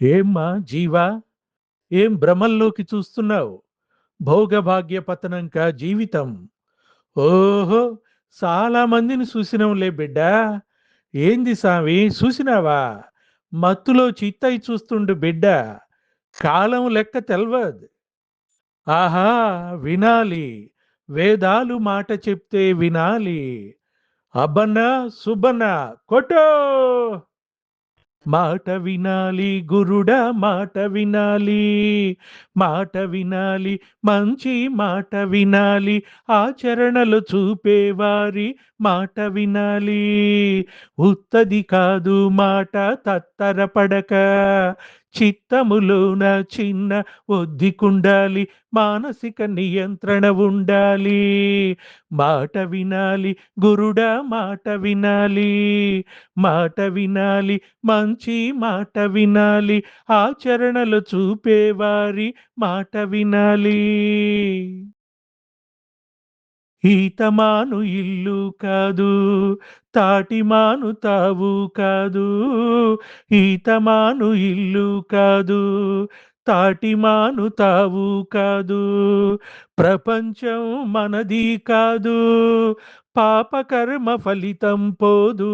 ఏమ్మా జీవా? ఏం భ్రమల్లోకి చూస్తున్నావు? భోగభాగ్య పతనంక జీవితం? ఓహో చాలా మందిని చూసినంలే బిడ్డ. ఏంది సామి చూసినావా? మత్తులో చిత్తయి చూస్తుండు బిడ్డ. కాలం లెక్క తెల్వదు. ఆహా వినాలి. వేదాలు మాట చెప్తే వినాలి. అబ్బన్న సుబ్బన్న కొట్టో! మాట వినాలి గురుడా మాట వినాలి మాట వినాలి మంచి మాట వినాలి ఆచరణలు చూపేవారి మాట వినాలి. ఉత్తది కాదు మాట తత్తరపడక చిత్తములోన చిన్న ఒద్దికుండాలి మానసిక నియంత్రణ ఉండాలి. మాట వినాలి గురుడా మాట వినాలి. మాట వినాలి మంచి మాట వినాలి. ఆచరణలు చూపేవారి మాట వినాలి. ఈతమాను ఇల్లు కాదు తాటిమాను తావు కాదు ఈతమాను ఇల్లు కాదు తాటిమాను తావు కాదు ప్రపంచం మనది కాదు పాపకర్మ ఫలితం పోదు.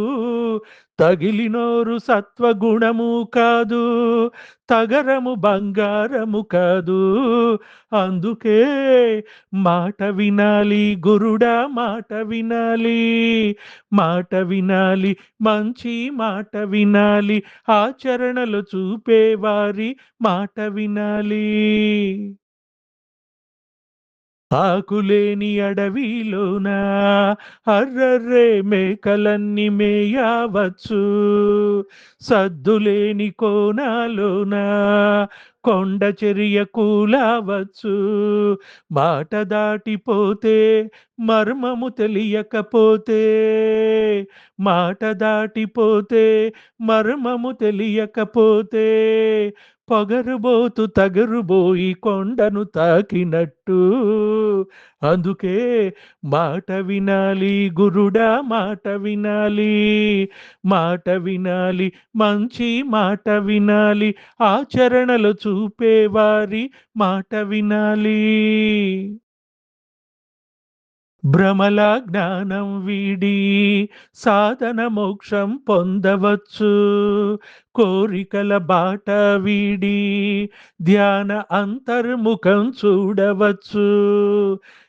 తగిలినోరు సత్వగుణము కాదు. తగరము బంగారము కాదు. అందుకే మాట వినాలి గురుడా మాట వినాలి. మాట వినాలి మంచి మాట వినాలి. ఆచరణలు చూపేవారి మాట వినాలి. ఆకులేని అడవిలోన అర్రర్రే మేకలన్నీ మేయవచ్చు. సద్దులేని కోనాలోన కొండ చెరియ కూలవచ్చు. మాట దాటిపోతే మర్మము తెలియకపోతే మాట దాటిపోతే మర్మము తెలియకపోతే పొగరుబోతు తగరుబోయి కొండను తాకినట్టు. అందుకే మాట వినాలి గురుడా మాట వినాలి మాట వినాలి మంచి మాట వినాలి ఆచరణలు చూపేవారి మాట వినాలి. భ్రమల జ్ఞానం వీడి సాధన మోక్షం పొందవచ్చు. కోరికల బాట వీడి ధ్యాన అంతర్ముఖం చూడవచ్చు.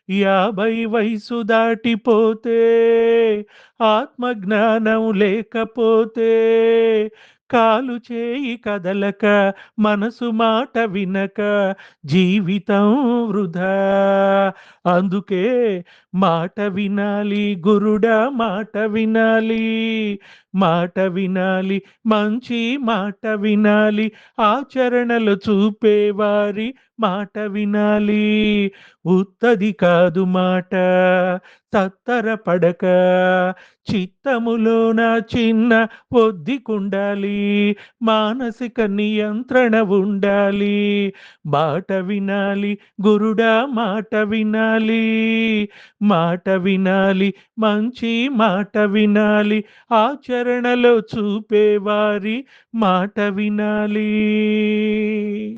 యాభై వయసు దాటిపోతే ఆత్మజ్ఞానం లేకపోతే కాలు చేయి కదలక మనసు మాట వినక జీవితం వృధా. అందుకే మాట వినాలి గురుడా మాట వినాలి మాట వినాలి మంచి మాట వినాలి ఆచరణలు చూపేవారి మాట వినాలి. ఉత్తది కాదు మాట తత్తర పడక చిత్తములోన చిన్న ఒద్దికుండాలి మానసిక నియంత్రణ ఉండాలి. మాట వినాలి గురుడా మాట వినాలి మాట వినాలి మంచి మాట వినాలి ఆచరణలో చూపేవారి మాట వినాలి.